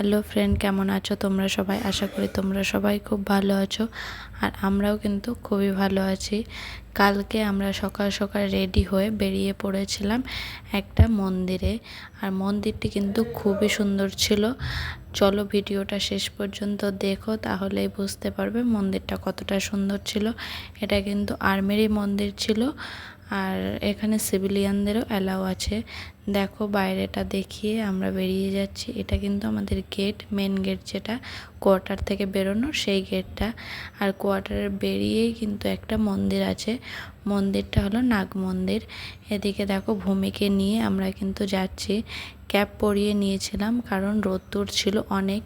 Hello friend কেমন আছো? তোমরা সবাই? আশা করি তোমরা সবাই খুব ভালো আছো। আর আমরাও কিন্তু খুবই ভালো আছি। কালকে আমরা সকাল সকাল রেডি হয়ে বেরিয়ে পড়েছিলাম একটা মন্দিরে। আর মন্দিরটি কিন্তু খুবই সুন্দর ছিল। চলো ভিডিওটা শেষ পর্যন্ত দেখো, তাহলেই বুঝতে পারবে মন্দিরটা কতটা সুন্দর ছিল। এটা কিন্তু আর্মেরই মন্দির ছিল। আর এখানে সিভিলিয়ানদেরও অ্যালাউ আছে। দেখো বাইরেটা দেখিয়ে আমরা বেরিয়ে যাচ্ছি। এটা কিন্তু আমাদের গেট মেন গেট যেটা কোয়ার্টার থেকে বেরোনো সেই গেটটা আর কোয়ার্টারের বেরিয়েই কিন্তু একটা মন্দির আছে। মন্দিরটা হলো নাগ মন্দির। এদিকে দেখো ভূমিকে নিয়ে আমরা কিন্তু যাচ্ছি। ক্যাপ পরিয়ে নিয়েছিলাম কারণ রোদ্দুর ছিল অনেক।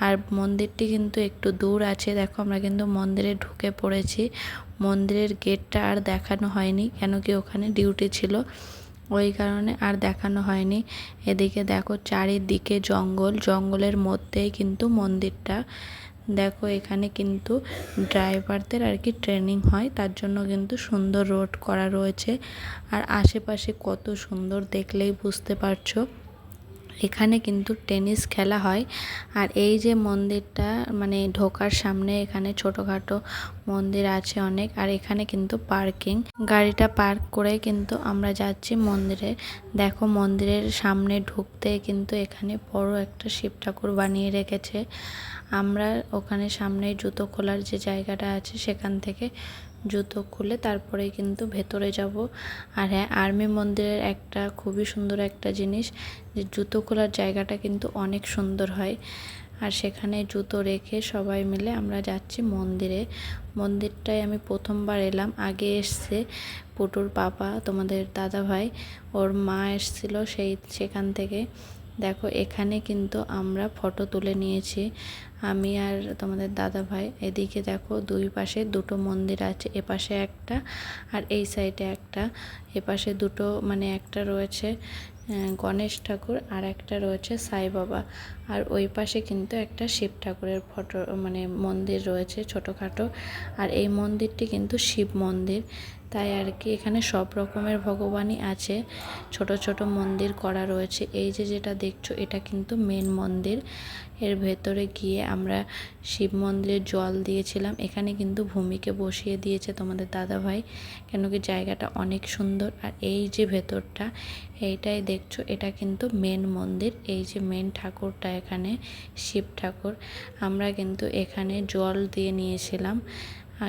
আর মন্দিরটি কিন্তু একটু দূর আছে। দেখো আমরা কিন্তু মন্দিরে ঢুকে পড়েছি। মন্দিরের গেটটা আর দেখানো হয়নি, কেন কি ওখানে ডিউটি ছিল। ওই কারণে আর দেখানো হয়নি। এদিকে দেখো চারিদিকে জঙ্গল, জঙ্গলের মধ্যেই কিন্তু মন্দিরটা। দেখো এখানে কিন্তু ড্রাইভারদের আর কি ট্রেনিং হয়, তার জন্য কিন্তু সুন্দর রোড করা রয়েছে। আর আশেপাশে কত সুন্দর দেখলেই বুঝতে পারছ। এখানে কিন্তু টেনিস খেলা হয়। আর এই যে মন্দিরটা মানে ঢোকার সামনে এখানে ছোটোখাটো মন্দির আছে অনেক। আর এখানে কিন্তু পার্কিং। গাড়িটা পার্ক করে কিন্তু আমরা যাচ্ছি মন্দিরে। দেখো মন্দিরের সামনে ঢুকতে কিন্তু এখানে বড় একটা শিব ঠাকুর বানিয়ে রেখেছে। আমরা ওখানে সামনে জুতো খোলার যে জায়গাটা আছে, সেখান থেকে জুতো খুলে তারপরে কিন্তু ভেতরে যাব। আর হ্যাঁ আর্মি মন্দিরের একটা খুবই সুন্দর একটা জিনিস যে জুতো খোলার জায়গাটা কিন্তু অনেক সুন্দর হয়। আর সেখানে জুতো রেখে সবাই মিলে আমরা যাচ্ছি মন্দিরে। মন্দিরটায় আমি প্রথমবার এলাম। আগে এসছে পুটুর পাপা, তোমাদের দাদা ভাই ওর মা এসছিল সেই, সেখান থেকে। দেখো, এখানে কিন্তু আমরা ফটো তুলে নিয়েছি। আমি আর তোমাদের দাদা ভাই, এদিকে দেখো, দুই পাশে দুটো মন্দির আছে, এপাশে একটা আর এই সাইডে একটা। এপাশে দুটো মানে একটা রয়েছে গণেশ ঠাকুর আর একটা রয়েছে সাই বাবা। আর ওই পাশে কিন্তু একটা শিব ঠাকুরের ফটো মানে মন্দির রয়েছে ছোটোখাটো। আর এই মন্দিরটি কিন্তু শিব মন্দির। তাই আর কি এখানে সব রকমের ভগবানই আছে। ছোট ছোট মন্দির করা রয়েছে। এই যে যেটা দেখছ, এটা কিন্তু মেন মন্দির। এর ভেতরে গিয়ে আমরা শিব মন্দিরে জল দিয়েছিলাম। এখানে কিন্তু ভূমিকে বসিয়ে দিয়েছে তোমাদের দাদা ভাই কেন কি জায়গাটা অনেক সুন্দর। আর এই যে ভেতরটা, এইটাই দেখছ, এটা কিন্তু মেন মন্দির। এই যে মেন ঠাকুরটা এখানে, শিব ঠাকুর। আমরা কিন্তু এখানে জল দিয়ে নিয়েছিলাম।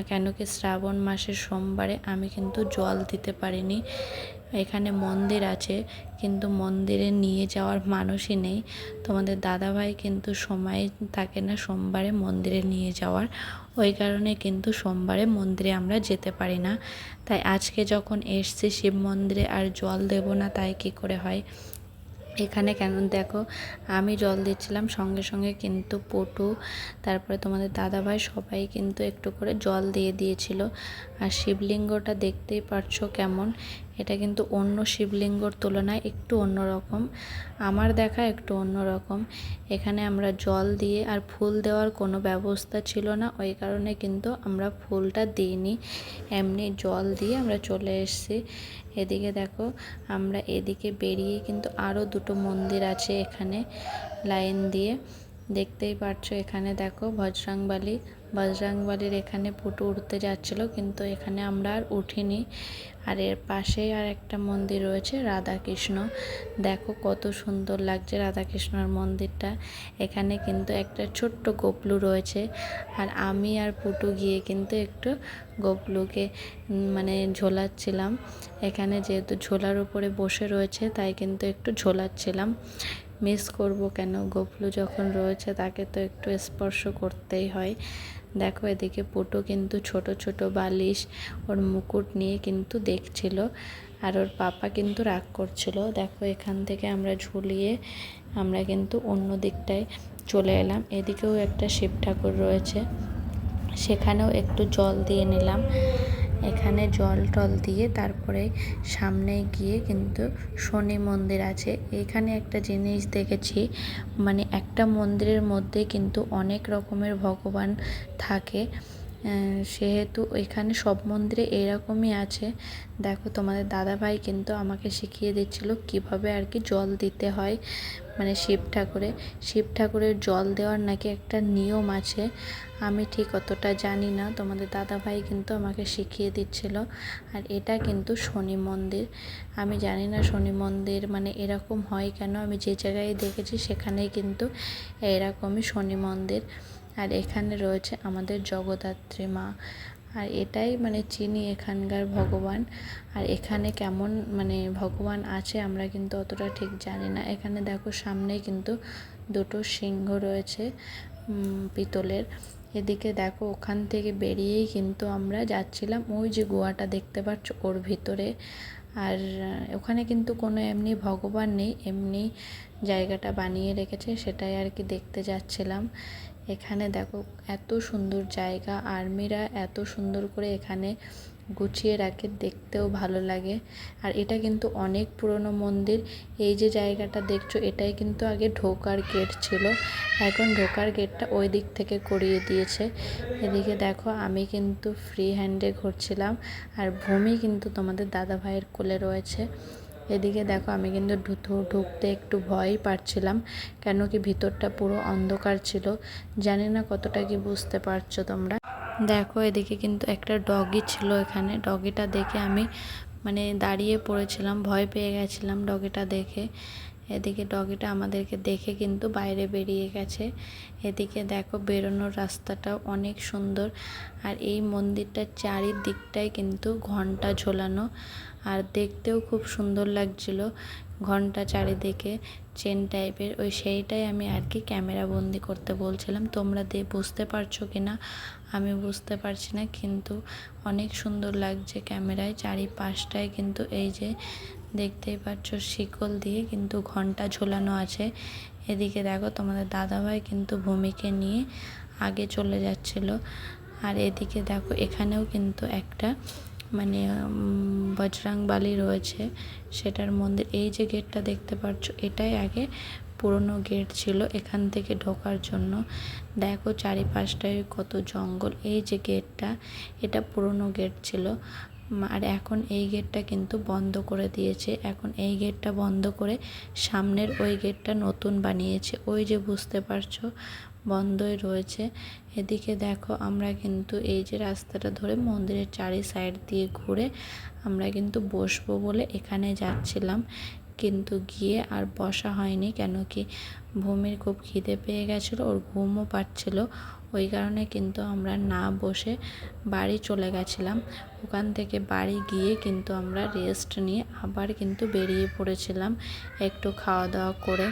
কেন কি শ্রাবণ মাসের সোমবারে আমি কিন্তু জল দিতে পারিনি। এখানে মন্দির আছে, কিন্তু মন্দিরে নিয়ে যাওয়ার মানুষই নেই। তোমাদের দাদাভাই কিন্তু সময় থাকে না সোমবারে মন্দিরে নিয়ে যাওয়ার। ওই কারণে কিন্তু সোমবারে মন্দিরে আমরা যেতে পারি না। তাই আজকে যখন এসছি শিব মন্দিরে আর জল দেব না, তাই কি করে হয়? এখানে কেন দেখো, আমি জল দিচ্ছিলাম সঙ্গে সঙ্গে কিন্তু পটু, তারপরে তোমাদের দাদাভাই সবাই কিন্তু একটু করে জল দিয়ে দিয়েছিল। আর শিবলিঙ্গটা দেখতেই পারছ কেমন? এটা কিন্তু অন্য শিবলিঙ্গর তুলনায় একটু অন্যরকম। আমার দেখা একটু অন্যরকম। এখানে আমরা জল দিয়ে আর ফুল দেওয়ার কোনো ব্যবস্থা ছিল না, ওই কারণে কিন্তু আমরা ফুলটা দিইনি। এমনি জল দিয়ে আমরা চলে এসেছি। এদিকে দেখো, আমরা এদিকে বেরিয়ে কিন্তু আরও দুটো মন্দির আছে এখানে, লাইন দিয়ে। দেখতেই পারছ এখানে দেখো, বজরাংবালি বজরাংবালির এখানে পুটু উঠতে যাচ্ছিল, কিন্তু এখানে আমরা আর উঠিনি। আর এর পাশেই আর একটা মন্দির রয়েছে, রাধাকৃষ্ণ। দেখো কত সুন্দর লাগছে রাধাকৃষ্ণর মন্দিরটা। এখানে কিন্তু একটা ছোট্ট গোপলু রয়েছে। আর আমি আর পুটু গিয়ে কিন্তু একটু গোপলুকে মানে ঝোলাচ্ছিলাম। এখানে যেহেতু ঝোলার উপরে বসে রয়েছে, তাই কিন্তু একটু ঝোলাচ্ছিলাম। মিস করব কেন? গোপলু যখন রয়েছে, তাকে তো একটু স্পর্শ করতেই হয়। দেখো এদিকে পুটু কিন্তু ছোট ছোট বালিশ ওর মুকুট নিয়ে কিন্তু দেখছিল আর ওর পাপা কিন্তু রাগ করছিল। দেখো এখান থেকে আমরা ঝুলিয়ে আমরা কিন্তু অন্য দিকটায় চলে এলাম। এদিকেও একটা শিব ঠাকুর রয়েছে। সেখানেও একটু জল দিয়ে নিলাম। এখানে জল টল দিয়ে তারপরে সামনে গিয়ে কিন্তু শনি মন্দির আছে। এখানে একটা জিনিস দেখেছি মানে একটা মন্দিরের মধ্যে কিন্তু অনেক রকমের ভগবান থাকে। সেহেতু এখানে সব মন্দিরে এরকমই আছে। দেখো, তোমাদের দাদাভাই কিন্তু আমাকে শিখিয়ে দিচ্ছিল কীভাবে আর কি জল দিতে হয় মানে শিব ঠাকুরে। শিব ঠাকুরের জল দেওয়ার নাকি একটা নিয়ম আছে, আমি ঠিক অতটা জানি না। তোমাদের দাদাভাই কিন্তু আমাকে শিখিয়ে দিচ্ছিল। আর এটা কিন্তু শনি মন্দির। আমি জানি না শনি মন্দির মানে এরকম হয় কেন? আমি যে জায়গায় দেখেছি সেখানেই কিন্তু এরকমই শনি মন্দির। আর এখানে রয়েছে আমাদের জগদ্ধাত্রী মা। আর এটাই মানে চিনি এখানকার ভগবান। আর এখানে কেমন মানে ভগবান আছে আমরা কিন্তু অতটা ঠিক জানি না। এখানে দেখো সামনে কিন্তু দুটো সিংহ রয়েছে পিতলের। এদিকে দেখো ওখান থেকে বেরিয়েই কিন্তু আমরা যাচ্ছিলাম। ওই যে গোয়াটা দেখতে পাচ্ছ ওর ভিতরে। আর ওখানে কিন্তু কোনো এমনি ভগবান নেই, এমনি জায়গাটা বানিয়ে রেখেছে, সেটাই আর কি দেখতে যাচ্ছিলাম। এখানে দেখো এত সুন্দর জায়গা। আর্মিরা এত সুন্দর করে এখানে গুছিয়ে রাখে, দেখতেও ভালো লাগে। আর এটা কিন্তু অনেক পুরনো মন্দির। এই যে জায়গাটা দেখছ, এটাই কিন্তু আগে ঢোকার গেট ছিল। এখন ঢোকার গেটটা ওই দিক থেকে করিয়ে দিয়েছে। এদিকে দেখো আমি কিন্তু ফ্রি হ্যান্ডে ঘুরছিলাম। আর ভূমি কিন্তু তোমাদের দাদা ভাইয়ের কোলে রয়েছে। এদিকে দেখো আমি কিন্তু ঢুকতে একটু ভয়ই পাচ্ছিলাম কেন কি ভিতরটা পুরো অন্ধকার ছিল, জানি না কতটা কি বুঝতে পারছ তোমরা। দেখো এদিকে কিন্তু একটা ডগি ছিল এখানে, ডগিটা দেখে আমি মানে দাঁড়িয়ে পড়েছিলাম, ভয় পেয়ে গেছিলাম ডগিটা দেখে। এদিকে ডগিটা আমাদেরকে দেখে কিন্তু বাইরে বেরিয়ে গেছে। এদিকে দেখো বেরোনোর রাস্তাটা অনেক সুন্দর। আর এই মন্দিরটার চারিদিকটাই কিন্তু ঘণ্টা ঝোলানো। আর দেখতেও খুব সুন্দর লাগছিল ঘণ্টা চারিদিকে চেন টাইপের। ওই সেইটাই আমি আর কি ক্যামেরা বন্দি করতে বলছিলাম। তোমরা দে, বুঝতে পারছ কি না? আমি বুঝতে পারছি না, কিন্তু অনেক সুন্দর লাগছে ক্যামেরায়। চারিপাশটায় কিন্তু এই যে দেখতেই পাচ্ছ শিকল দিয়ে কিন্তু ঘণ্টা ঝোলানো আছে। এদিকে দেখো তোমাদের দাদাভাই কিন্তু ভূমিকে নিয়ে আগে চলে যাচ্ছিল। আর এদিকে দেখো এখানেও কিন্তু একটা মানে বজরাং বালি রয়েছে। সেটার মন্দির, এই যে গেটটা দেখতে পাচ্ছ, এটাই আগে পুরনো গেট ছিল এখান থেকে ঢোকার জন্য। দেখো চারিপাশটায় কত জঙ্গল, এই যে গেটটা, এটা পুরনো গেট ছিল। আর এখন এই গেটটা কিন্তু বন্ধ করে দিয়েছে। এখন এই গেটটা বন্ধ করে সামনের ওই গেটটা নতুন বানিয়েছে। ওই যে বুঝতে পারছ, বন্ধই রয়েছে। এদিকে দেখো, আমরা কিন্তু এই যে রাস্তাটা ধরে মন্দিরের চারি সাইড দিয়ে ঘুরে আমরা কিন্তু বসবো বলে এখানে যাচ্ছিলাম। কিন্তু গিয়ে আর বসা হয়নি, কেন কি? ভূমির খুব খিদে পেয়ে গেছিল, ওর ঘুমও পাচ্ছিল। ওই কারণে কিন্তু আমরা না বসে বাড়ি চলে গেছিলাম। ওখান থেকে বাড়ি গিয়ে কিন্তু আমরা রেস্ট নিয়ে আবার কিন্তু বেরিয়ে পড়েছিলাম একটু খাওয়া দাওয়া করে।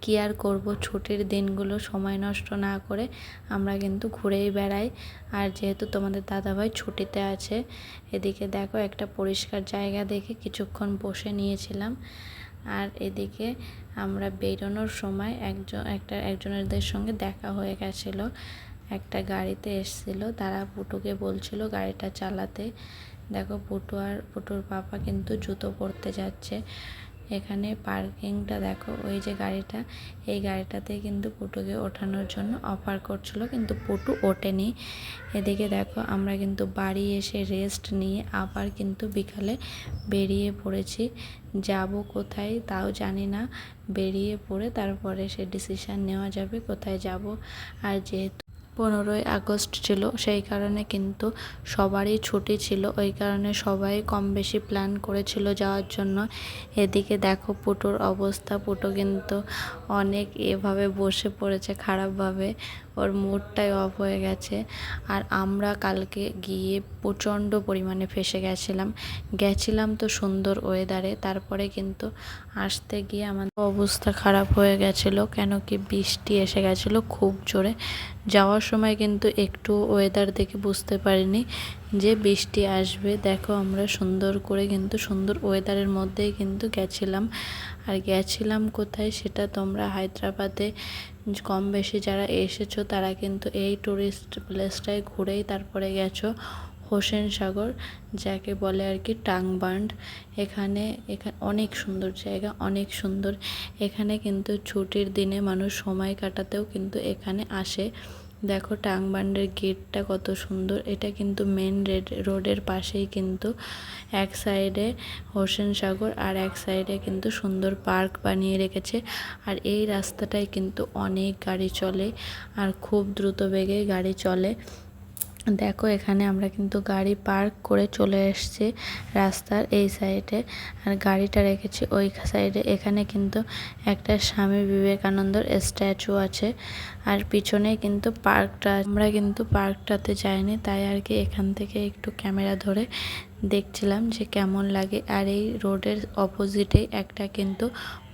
কি আর করব? ছুটির দিনগুলো সময় নষ্ট না করে আমরা কিন্তু ঘুরেই বেড়াই। আর যেহেতু তোমাদের দাদাভাই ছুটিতে আছে, এদিকে দেখো একটা পরিষ্কার জায়গা দেখে কিছুক্ষণ বসে নিয়েছিলাম। আর এদিকে আমরা বেরোনোর সময় একজন, একটা, একজনেরদের সঙ্গে দেখা হয়ে গেছিল। একটা গাড়িতে এসছিল, তারা পুটুকে বলছিল গাড়িটা চালাতে। দেখো পুটু আর, পুটুর পাপা কিন্তু জুতো পরতে যাচ্ছে। এখানে পার্কিংটা দেখো, ওই যে গাড়িটা। এই গাড়িটাতে কিন্তু পুটুকে ওঠানোর জন্য অফার করছিল, কিন্তু পুটু ওঠেনি। এদিকে দেখো, আমরা কিন্তু বাড়ি এসে রেস্ট নিয়ে আবার কিন্তু বিকালে বেরিয়ে পড়েছি। যাব কোথায় তাও জানি না। বেরিয়ে পড়ে তারপরে সে ডিসিশান নেওয়া যাবে কোথায় যাব। আর যেহেতু পনেরোই আগস্ট ছিল, সেই কারণে কিন্তু সবারই ছুটি ছিল। ওই কারণে সবাই কম বেশি প্ল্যান করেছিল যাওয়ার জন্য। এদিকে দেখো পুটোর অবস্থা। পুটো কিন্তু অনেক এভাবে বসে পড়েছে খারাপভাবে। ওর মুডটাই অফ হয়ে গেছে। আর আমরা কালকে গিয়ে প্রচণ্ড পরিমাণে ফেসে গেছিলাম। গেছিলাম তো সুন্দর ওয়েদারে তারপরে কিন্তু আসতে গিয়ে আমাদের অবস্থা খারাপ হয়ে গেছিল। কেন কি বৃষ্টি এসে গেছিল খুব জোরে। যাওয়ার সময় কিন্তু একটু ওয়েদার দেখে বুঝতে পারিনি যে বৃষ্টি আসবে। দেখো আমরা সুন্দর করে কিন্তু সুন্দর ওয়েদারের মধ্যেই কিন্তু গেছিলাম। আর গেছিলাম কোথায় সেটা তোমরা হায়দ্রাবাদে কম বেশি যারা এসেছ তারা কিন্তু এই টুরিস্ট প্লেসটায় ঘুরেই তারপরে গেছো। হোসেন সাগর, যাকে বলে আর কি টাংবান্ড এখানে এখানে অনেক সুন্দর জায়গা, অনেক সুন্দর। এখানে কিন্তু ছুটির দিনে মানুষ সময় কাটাতেও কিন্তু এখানে আসে। দেখো টাংবান্ডের গেটটা কত সুন্দর। এটা কিন্তু মেন রোডের পাশেই কিন্তু এক সাইডে হোসেন সাগর আর এক সাইডে কিন্তু সুন্দর পার্ক বানিয়ে রেখেছে। আর এই রাস্তাটায় কিন্তু অনেক গাড়ি চলে আর খুব দ্রুত বেগে গাড়ি চলে। দেখো, এখানে আমরা কিন্তু গাড়ি পার্ক করে চলে এসছি রাস্তার এই সাইডে। আর গাড়িটা রেখেছি ওই সাইডে। এখানে কিন্তু একটা স্বামী বিবেকানন্দর স্ট্যাচু আছে। আর পিছনে কিন্তু পার্কটা, আমরা কিন্তু পার্কটাতে যাইনি, তাই আর কি এখান থেকে একটু ক্যামেরা ধরে দেখছিলাম যে কেমন লাগে। আর এই রোডের অপোজিটে একটা কিন্তু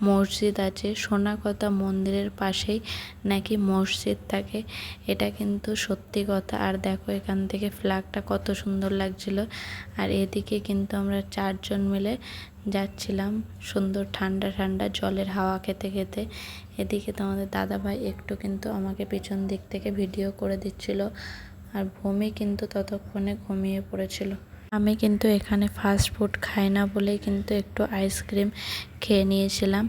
মসজিদ আছে, সোনাকতা মন্দিরের পাশেই নাকি মসজিদ থাকে, এটা কিন্তু সত্যি কথা। আর দেখো এখান থেকে ফ্ল্যাগটা কত সুন্দর লাগছিল। আর এদিকে কিন্তু আমরা চারজন মিলে যাচ্ছিলাম, সুন্দর ঠান্ডা ঠান্ডা জলের হাওয়া খেতে খেতে। এদিকে তোমাদের দাদাভাই একটু কিন্তু আমাকে পিছন দিক থেকে ভিডিও করে দিচ্ছিল আর ভূমি কিন্তু ততক্ষণে ঘুমিয়ে পড়েছিল। আমি কিন্তু এখানে ফাস্ট ফুড খাই না বলেই কিন্তু একটু আইসক্রিম খেয়ে নিয়েছিলাম।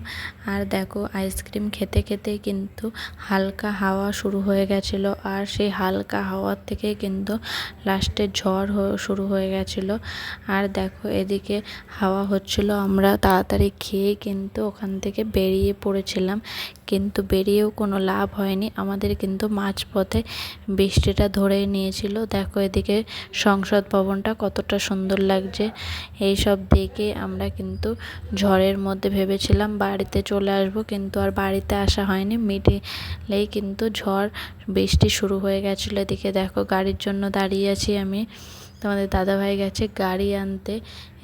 আর দেখো, আইসক্রিম খেতে খেতে কিন্তু হালকা হাওয়া শুরু হয়ে গেছিল। আর সেই হালকা হাওয়ার থেকে কিন্তু লাস্টে ঝড় শুরু হয়ে গেছিল। আর দেখো, এদিকে হাওয়া হচ্ছিল। আমরা তাড়াতাড়ি খেয়ে কিন্তু ওখান থেকে বেরিয়ে পড়েছিলাম। কিন্তু বেরিয়েও কোনো লাভ হয়নি। আমাদের কিন্তু মাঝপথে বৃষ্টিটা ধরে নিয়েছিল। দেখো, এদিকে সংসদ ভবনটা কতটা সুন্দর লাগছে। এই সব দেখে আমরা কিন্তু ঝড়ের মধ্যে ভেবেছিলাম বাড়িতে চলে আসব, কিন্তু আর বাড়িতে আসা হয়নি। মিডিলেই কিন্তু ঝড়, বৃষ্টি শুরু হয়ে গেছিল এদিকে। দেখো, গাড়ির জন্য দাঁড়িয়ে আছি আমি। তোমাদের দাদাভাই গেছে গাড়ি আনতে।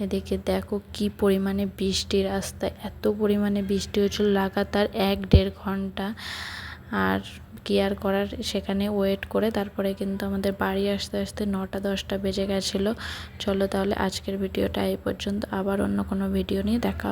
এদিকে দেখো কি পরিমাণে বৃষ্টি, রাস্তায় এত পরিমাণে বৃষ্টি হয়েছিল লাগাতার এক দেড় ঘণ্টা। আর কি আর করার, সেখানে ওয়েট করে তারপরে কিন্তু আমাদের বাড়ি আসতে আসতে নটা দশটা বেজে গেছিল। চলো তাহলে আজকের ভিডিওটা এই পর্যন্ত। আবার অন্য কোনো ভিডিও নিয়ে দেখা